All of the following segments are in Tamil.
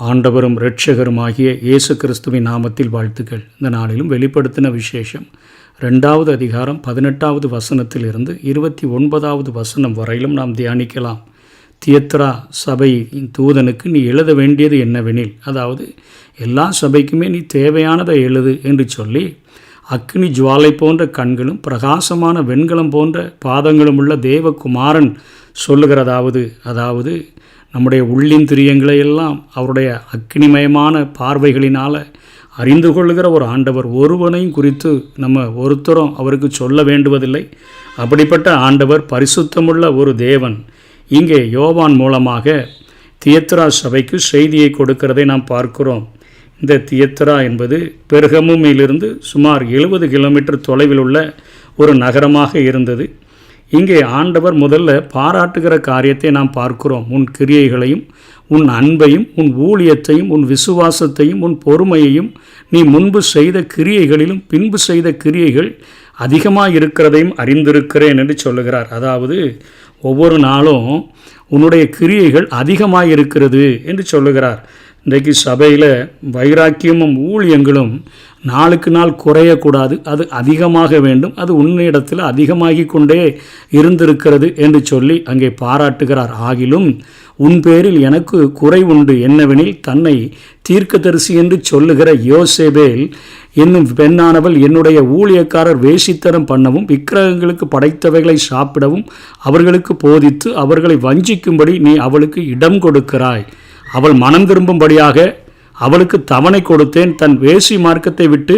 ஆண்டவரும் இரட்சகருமாகிய இயேசு கிறிஸ்துவின் நாமத்தில் வாழ்த்துக்கள். இந்த நாளிலும் வெளிப்படுத்தின விசேஷம் ரெண்டாவது அதிகாரம் பதினெட்டாவது வசனத்திலிருந்து இருபத்தி ஒன்பதாவது வசனம் வரையிலும் நாம் தியானிக்கலாம். தியத்ரா சபையின் தூதனுக்கு நீ எழுத வேண்டியது என்னவெனில் அதாவது எல்லா சபைக்குமே நீ தேவையானதை எழுது என்று சொல்லி அக்னி ஜுவாலை போன்ற கண்களும் பிரகாசமான வெண்கலம் போன்ற பாதங்களும் உள்ள தேவகுமாரன் சொல்லுகிறதாவது அதாவது நம்முடைய உள்ளிந்திரியங்களை எல்லாம் அவருடைய அக்னிமயமான பார்வைகளினால் அறிந்து கொள்கிற ஒரு ஆண்டவர் ஒருவனையும் குறித்து நம்ம ஒருத்தரும் அவருக்கு சொல்ல வேண்டுவதில்லை. அப்படிப்பட்ட ஆண்டவர் பரிசுத்தமுள்ள ஒரு தேவன். இங்கே யோவான் மூலமாக தியத்ரா சபைக்கு செய்தியை கொடுக்கிறதை நாம் பார்க்கிறோம். இந்த தியத்ரா என்பது பெருகமுமிலிருந்து சுமார் எழுபது கிலோமீட்டர் தொலைவில் உள்ள ஒரு நகரமாக இருந்தது. இங்கே ஆண்டவர் முதல்ல பாராட்டுகிற காரியத்தை நாம் பார்க்கிறோம். உன் கிரியைகளையும் உன் அன்பையும் உன் ஊழியத்தையும் உன் விசுவாசத்தையும் உன் பொறுமையையும் நீ முன்பு செய்த கிரியைகளிலும் பின்பு செய்த கிரியைகள் அதிகமாக இருக்கிறதையும் அறிந்திருக்கிறேன் என்று சொல்லுகிறார். அதாவது ஒவ்வொரு நாளும் உன்னுடைய கிரியைகள் அதிகமாக இருக்கிறது என்று சொல்லுகிறார். இன்றைக்கு சபையில் வைராக்கியமும் ஊழியங்களும் நாளுக்கு நாள் குறையக்கூடாது. அது அதிகமாக வேண்டும். அது உன்னிடத்தில் அதிகமாகி கொண்டே இருந்திருக்கிறது என்று சொல்லி அங்கே பாராட்டுகிறார். ஆகிலும் உன் பேரில் எனக்கு குறை உண்டு என்னவெனில் தன்னை தீர்க்கதரிசி என்று சொல்லுகிற யோசேபேல் என்னும் பெண்ணானவள் என்னுடைய ஊழியக்காரர் வேசித்தனம் பண்ணவும் விக்கிரகங்களுக்கு படைத்தவைகளை சாப்பிடவும் அவர்களுக்கு போதித்து அவர்களை வஞ்சிக்கும்படி நீ அவளுக்கு இடம் கொடுக்கிறாய். அவள் மனம் திரும்பும்படியாக அவளுக்கு தவணை கொடுத்தேன். தன் வேசி மார்க்கத்தை விட்டு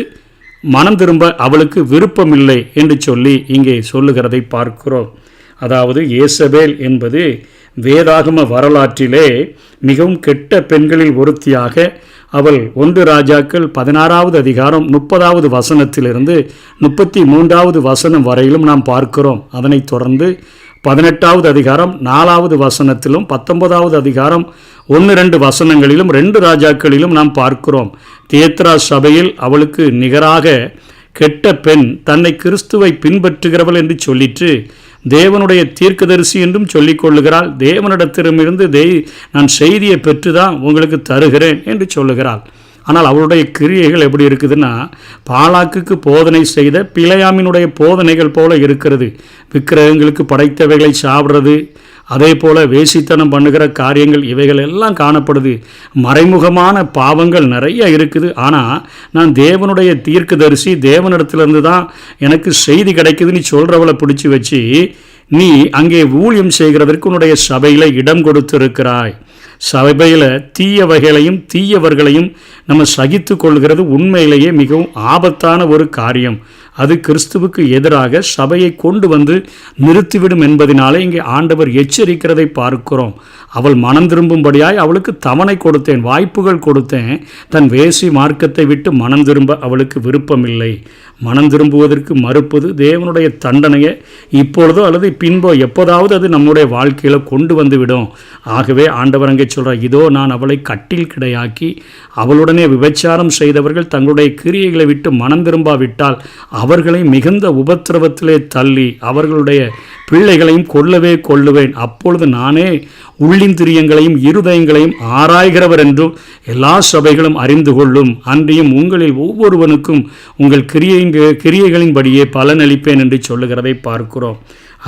மனம் திரும்ப அவளுக்கு விருப்பமில்லை என்று சொல்லி இங்கே சொல்லுகிறதை பார்க்கிறோம். அதாவது ஏசபேல் என்பது வேதாகம வரலாற்றிலே மிகவும் கெட்ட பெண்களில் ஒருத்தியாக அவள் ஒன்று ராஜாக்கள் பதினாறாவது அதிகாரம் முப்பதாவது வசனத்திலிருந்து முப்பத்தி மூன்றாவது வசனம் வரையிலும் நாம் பார்க்கிறோம். அதனைத் தொடர்ந்து பதினெட்டாவது அதிகாரம் நாலாவது வசனத்திலும் பத்தொன்பதாவது அதிகாரம் ஒன்று ரெண்டு வசனங்களிலும் ரெண்டு ராஜாக்களிலும் நாம் பார்க்கிறோம். தேத்ரா சபையில் அவளுக்கு நிகராக கெட்ட பெண் தன்னை கிறிஸ்துவை பின்பற்றுகிறவள் என்று சொல்லிட்டு தேவனுடைய தீர்க்கதரிசி என்றும் சொல்லிக் கொள்ளுகிறாள் தேவனிடத்திடமிருந்து தெய் நான் செய்தியை பெற்றுதான் உங்களுக்கு தருகிறேன் என்று சொல்லுகிறாள். ஆனால் அவளுடைய கிரியைகள் எப்படி இருக்குதுன்னா பாலாக்குக்கு போதனை செய்த பிழையாமினுடைய போதனைகள் போல இருக்கிறது. விக்கிரகங்களுக்கு படைத்தவைகளை சாப்பிட்றது அதே போல் வேசித்தனம் பண்ணுகிற காரியங்கள் இவைகள் எல்லாம் காணப்படுது. மறைமுகமான பாவங்கள் நிறைய இருக்குது. ஆனால் நான் தேவனுடைய தீர்க்கதரிசி தேவனிடத்திலிருந்து தான் எனக்கு செய்தி கிடைக்குதுன்னு சொல்கிறவளை பிடிச்சி வச்சு நீ அங்கே ஊழியம் செய்கிறதற்கு உன்னுடைய சபையில் இடம் கொடுத்திருக்கிறாய். சபையில் தீய வகைகளையும் தீயவர்களையும் நம்ம சகித்து கொள்கிறது உண்மையிலேயே மிகவும் ஆபத்தான ஒரு காரியம். அது கிறிஸ்துவுக்கு எதிராக சபையை கொண்டு வந்து நிறுத்திவிடும் என்பதனாலே இங்கே ஆண்டவர் எச்சரிக்கிறதை பார்க்கிறோம். அவள் மனம் திரும்பும்படியாய் அவளுக்கு தவணை கொடுத்தேன் வாய்ப்புகள் கொடுத்தேன். தன் வேசி மார்க்கத்தை விட்டு மனம் திரும்ப அவளுக்கு விருப்பமில்லை. மனம் திரும்புவதற்கு மறுப்பது தேவனுடைய தண்டனையை. இப்பொழுதோ அல்லது பின்போ எப்போதாவது அது நம்முடைய வாழ்க்கையில் கொண்டு வந்துவிடும். ஆகவே ஆண்டவர் அங்கே சொல்கிறார் இதோ நான் அவளை கட்டில் கிடையாக்கி அவளுடனே விபச்சாரம் செய்தவர்கள் தங்களுடைய கிரியைகளை விட்டு மனம் திரும்பாவிட்டால் அவர்களை மிகுந்த உபத்திரவத்திலே தள்ளி அவர்களுடைய பிள்ளைகளையும் கொல்லவே கொள்ளுவேன். அப்பொழுது நானே உள்ளிந்திரியங்களையும் இருதயங்களையும் ஆராய்கிறவர் என்றும் எல்லா சபைகளும் அறிந்து கொள்ளும். அன்றியும் உங்களில் ஒவ்வொருவனுக்கும் உங்கள் கிரியைங்க கிரியைகளின்படியே பலனளிப்பேன் என்று சொல்லுகிறதை பார்க்கிறோம்.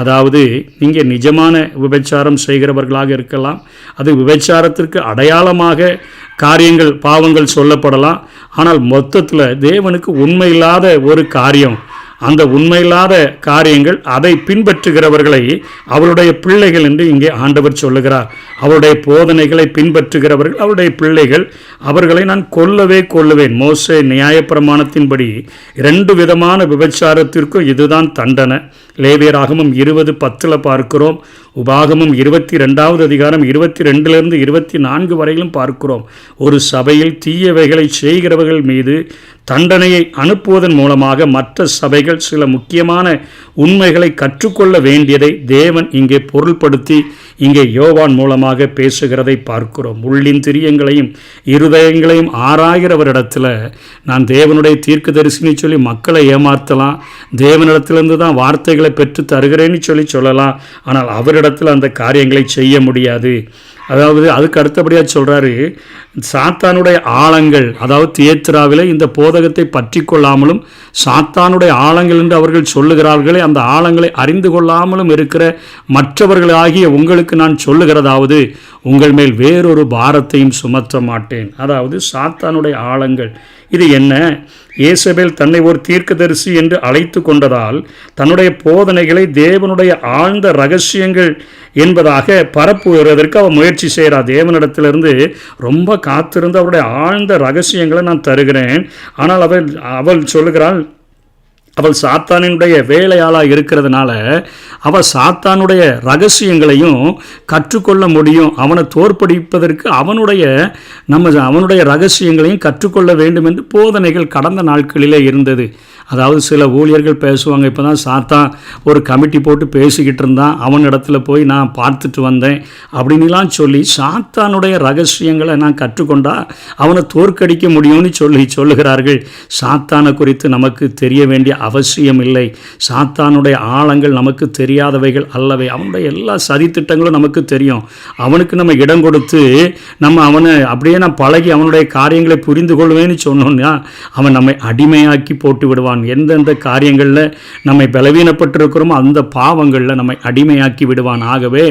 அதாவது நீங்கள் நிஜமான விபச்சாரம் செய்கிறவர்களாக இருக்கலாம். அது விபச்சாரத்திற்கு அடையாளமாக காரியங்கள் பாவங்கள் சொல்லப்படலாம். ஆனால் மொத்தத்தில் தேவனுக்கு உண்மையில்லாத ஒரு காரியம். அந்த உண்மையில்லாத காரியங்கள் அதை பின்பற்றுகிறவர்களை அவருடைய பிள்ளைகள் என்று இங்கே ஆண்டவர் சொல்லுகிறார். அவருடைய போதனைகளை பின்பற்றுகிறவர்கள் அவருடைய பிள்ளைகள் அவர்களை நான் கொல்லவே கொல்லுவேன். மோச நியாயப்பிரமாணத்தின்படி ரெண்டு விதமான விபச்சாரத்திற்கும் இதுதான் தண்டனை. லேவியராகமும் இருபது பத்தில் பார்க்கிறோம். உபாகமும் இருபத்தி ரெண்டாவது அதிகாரம் இருபத்தி ரெண்டுலேருந்து இருபத்தி நான்கு வரையிலும் பார்க்கிறோம். ஒரு சபையில் தீயவைகளை செய்கிறவர்கள் மீது தண்டனையை அனுப்புவதன் மூலமாக மற்ற சபைகள் சில முக்கியமான உண்மைகளை கற்றுக்கொள்ள வேண்டியதை தேவன் இங்கே பொருள்படுத்தி இங்கே யோவான் மூலமாக பேசுகிறதை பார்க்கிறோம். உள்ளின் திரியங்களையும் இருதயங்களையும் ஆராய்கிறவரிடத்தில் நான் தேவனுடைய தீர்க்க தரிசினு சொல்லி மக்களை ஏமாற்றலாம் தேவனிடத்திலிருந்து தான் வார்த்தைகளை பெற்று தருகிறேன்னு சொல்லி சொல்லலாம். ஆனால் அவரிடத்தில் அந்த காரியங்களை செய்ய முடியாது. அதாவது அதுக்கு அடுத்தபடியாக சொல்கிறாரு சாத்தானுடைய ஆழங்கள் அதாவது தியேத்ராவில் இந்த போதகத்தை பற்றி கொள்ளாமலும் சாத்தானுடைய ஆழங்கள் என்று அவர்கள் சொல்லுகிறார்களே அந்த ஆழங்களை அறிந்து கொள்ளாமலும் இருக்கிற மற்றவர்களாகிய உங்களுக்கு நான் சொல்லுகிறதாவது உங்கள் மேல் வேறொரு பாரத்தையும் சுமத்த மாட்டேன். அதாவது சாத்தானுடைய ஆழங்கள். இது என்ன? இயேசபேல் தன்னை ஒரு தீர்க்கதரிசி என்று அழைத்து கொண்டதால் தன்னுடைய போதனைகளை தேவனுடைய ஆழ்ந்த ரகசியங்கள் என்பதாக பரப்புவதற்கு அவள் முயற்சி செய்கிறார் தேவனிடத்திலிருந்து ரொம்ப காத்திருந்து அவருடைய ஆழ்ந்த ரகசியங்களை நான் தருகிறேன். ஆனால் அவள் அவள் சொல்லுகிறாள் அவள் சாத்தானினுடைய வேலையாளாக இருக்கிறதுனால அவள் சாத்தானுடைய ரகசியங்களையும் கற்றுக்கொள்ள முடியும். அவனை தோற்படிப்பதற்கு அவனுடைய நம்ம அவனுடைய ரகசியங்களையும் கற்றுக்கொள்ள வேண்டும் என்று போதனைகள் கடந்த நாட்களிலே இருந்தது. அதாவது சில ஊழியர்கள் பேசுவாங்க இப்போ தான் சாத்தான் ஒரு கமிட்டி போட்டு பேசிக்கிட்டு இருந்தான் அவன் இடத்துல போய் நான் பார்த்துட்டு வந்தேன் அப்படின்லாம் சொல்லி சாத்தானுடைய ரகசியங்களை நான் கற்றுக்கொண்டா அவனை தோற்கடிக்க முடியும்னு சொல்லி சொல்லுகிறார்கள். சாத்தானை குறித்து நமக்கு தெரிய வேண்டிய அவசியம் இல்லை. சாத்தானுடைய ஆழங்கள் நமக்கு தெரியாதவைகள் அல்லவை அவனுடைய எல்லா சதித்திட்டங்களும் நமக்கு தெரியும். அவனுக்கு நம்ம இடம் கொடுத்து நம்ம அவனை அப்படியே நான் பழகி அவனுடைய காரியங்களை புரிந்து கொள்வேன்னு சொன்னோன்னா அவன் நம்மை அடிமையாக்கி போட்டு விடுவான். விடுவான் எந்தெந்த காரியங்களில் நம்மை பலவீனப்பட்டிருக்கிறோமோ அந்த பாவங்களில் நம்மை அடிமையாக்கி விடுவான் ஆகவே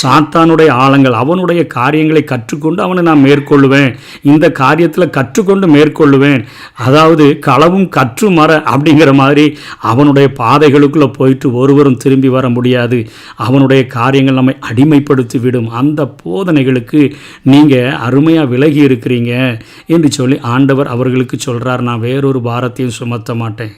சாத்தானுடைய ஆழங்கள் அவனுடைய காரியங்களை கற்றுக்கொண்டு அவனை நான் மேற்கொள்ளுவேன். இந்த காரியத்தில் கற்றுக்கொண்டு மேற்கொள்ளுவேன். அதாவது களவும் கற்று மர அப்படிங்கிற மாதிரி அவனுடைய பாதைகளுக்குள்ளே போயிட்டு ஒருவரும் திரும்பி வர முடியாது. அவனுடைய காரியங்கள் நம்மை அடிமைப்படுத்தி விடும் அந்த போதனைகளுக்கு நீங்கள் அருமையாக விலகி இருக்கிறீங்க என்று சொல்லி ஆண்டவர் அவர்களுக்கு சொல்கிறார் நான் வேறொரு பாரத்தையும் சுமத்த மாட்டேன்.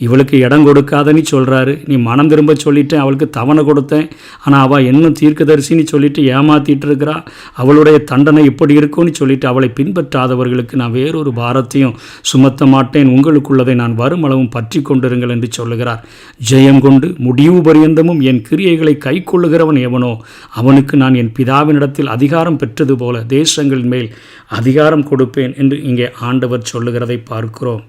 இவளுக்கு இடம் கொடுக்காதன்னு சொல்கிறாரு நீ மனம் திரும்ப சொல்லிட்டேன் அவளுக்கு தவணை கொடுத்தேன். ஆனால் அவள் இன்னும் தீர்க்கதரிசின்னு சொல்லிட்டு ஏமாற்றிட்டு இருக்கிறா? அவளுடைய தண்டனை இப்படி இருக்கும்னு சொல்லிட்டு அவளை பின்பற்றாதவர்களுக்கு நான் வேறொரு பாரத்தையும் சுமத்த மாட்டேன். உங்களுக்குள்ளதை நான் வருமளவும் பற்றி கொண்டிருங்கள் என்று சொல்லுகிறார். ஜெயம் கொண்டு முடிவு பரியந்தமும் என் கிரியைகளை கை கொள்ளுகிறவன் எவனோ அவனுக்கு நான் என் பிதாவினிடத்தில் அதிகாரம் பெற்றது போல தேசங்கள் மேல் அதிகாரம் கொடுப்பேன் என்று இங்கே ஆண்டவர் சொல்லுகிறதை பார்க்கிறோம்.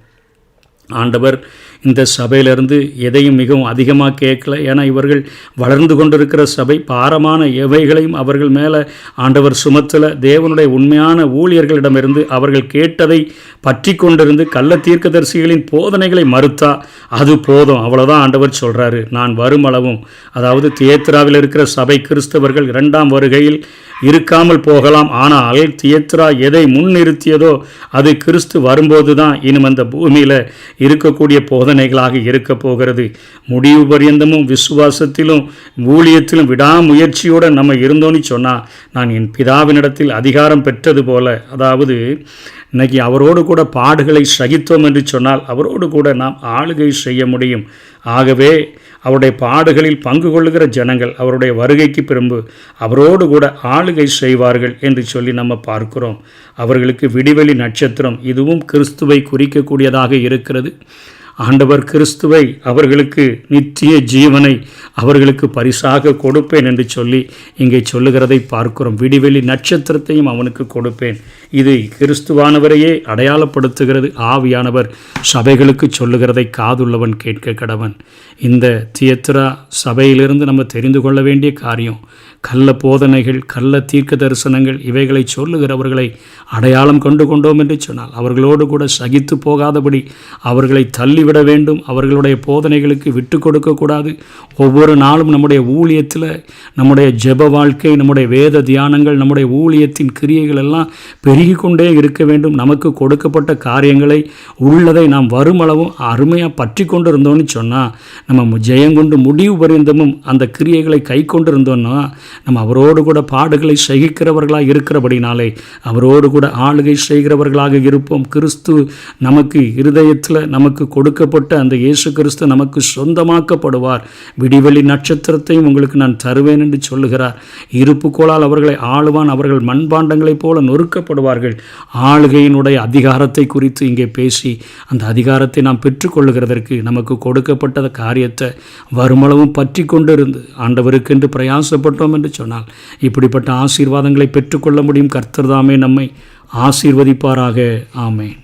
ஆண்டவர் இந்த சபையிலிருந்து எதையும் மிகவும் அதிகமாக கேட்கல. ஏன்னா இவர்கள் வளர்ந்து கொண்டிருக்கிற சபை பாரமான எவைகளையும் அவர்கள் மேலே ஆண்டவர் சுமத்தல. தேவனுடைய உண்மையான ஊழியர்களிடமிருந்து அவர்கள் கேட்டதை பற்றி கொண்டிருந்து கள்ள தீர்க்கதரிசிகளின் போதனைகளை மறுத்தா அது போதும் அவ்வளோதான் ஆண்டவர் சொல்கிறாரு நான் வரும் அளவும் அதாவது தியேத்ராவில் இருக்கிற சபை கிறிஸ்தவர்கள் இரண்டாம் வருகையில் இருக்காமல் போகலாம். ஆனால் தியேத்ரா எதை முன்னிறுத்தியதோ அது கிறிஸ்து வரும்போது தான் இனும் அந்த பூமியில் இருக்கக்கூடிய போதனைகளாக இருக்க போகிறது. முடிவு பரியந்தமும் விசுவாசத்திலும் ஊழியத்திலும் விடாமுயற்சியோடு நம்ம இருந்தோன்னு சொன்னால் நான் என் பிதாவினிடத்தில் அதிகாரம் பெற்றது போல அதாவது இன்னைக்கு அவரோடு கூட பாடுகளை சகித்தோம் என்று சொன்னால் அவரோடு கூட நாம் ஆளுகை செய்ய முடியும். ஆகவே அவருடைய பாடுகளில் பங்கு கொள்ளுகிற ஜனங்கள் அவருடைய வருகைக்கு பிறம்பு அவரோடு கூட ஆளுகை செய்வார்கள் என்று சொல்லி நம்ம பார்க்கிறோம். அவர்களுக்கு விடிவெளி நட்சத்திரம் இதுவும் கிறிஸ்துவை குறிக்கக்கூடியதாக இருக்கிறது. ஆண்டவர் கிறிஸ்துவை அவர்களுக்கு நித்திய ஜீவனை அவர்களுக்கு பரிசாக கொடுப்பேன் என்று சொல்லி இங்கே சொல்லுகிறதை பார்க்கிறோம். விடிவெளி நட்சத்திரத்தையும் அவனுக்கு கொடுப்பேன். இது கிறிஸ்துவானவரையே அடையாளப்படுத்துகிறது. ஆவியானவர் சபைகளுக்கு சொல்லுகிறதை காதுள்ளவன் கேட்க கடவன். இந்த தியத்ரா சபையிலிருந்து நம்ம தெரிந்து கொள்ள வேண்டிய காரியம் கள்ள போதனைகள் கள்ள தீர்க்க தரிசனங்கள் இவைகளை சொல்லுகிறவர்களை அடையாளம் கொண்டு கொண்டோம் என்று சொன்னால் அவர்களோடு கூட சகித்து போகாதபடி அவர்களை தள்ளி தள்ளிவிட வேண்டும். அவர்களுடைய போதனைகளுக்கு விட்டு கொடுக்கக்கூடாது ஒவ்வொரு நாளும் நம்முடைய ஊழியத்தில் நம்முடைய ஜெப வாழ்க்கை நம்முடைய வேத தியானங்கள் நம்முடைய ஊழியத்தின் கிரியைகள் எல்லாம் பெருகி கொண்டே இருக்க வேண்டும். நமக்கு கொடுக்கப்பட்ட காரியங்களை உள்ளதை நாம் வருமளவும் அருமையாக பற்றி கொண்டு இருந்தோம்னு சொன்னால் நம்ம ஜெயங்கொண்டு முடிவு பரிந்தமும் அந்த கிரியைகளை கை கொண்டு இருந்தோம்னா நம்ம அவரோடு கூட பாடுகளை சகிக்கிறவர்களாக இருக்கிறபடினாலே அவரோடு கூட ஆளுகை செய்கிறவர்களாக இருப்போம். கிறிஸ்து நமக்கு இருதயத்தில் நமக்கு கொடுக்க கொடுக்கப்பட்ட அந்த இயேசு கிறிஸ்து நமக்கு சொந்தமாக்கப்படுவார். விடிவெளி நட்சத்திரத்தையும் உங்களுக்கு நான் தருவேன் என்று சொல்லுகிறார். இருப்புக்கோளால் அவர்களை ஆளுவான் அவர்கள் மண்பாண்டங்களைப் போல நொறுக்கப்படுவார்கள். ஆளுகையினுடைய அதிகாரத்தை குறித்து இங்கே பேசி அந்த அதிகாரத்தை நாம் பெற்றுக்கொள்ளுகிறதற்கு நமக்கு கொடுக்கப்பட்ட காரியத்தை வருமளவும் பற்றி கொண்டு இருந்து ஆண்டவருக்கென்று பிரயாசப்பட்டோம் என்று சொன்னால் இப்படிப்பட்ட ஆசீர்வாதங்களை பெற்றுக்கொள்ள முடியும். கர்த்தர்தாமே நம்மை ஆசீர்வதிப்பாராக. ஆமேன்.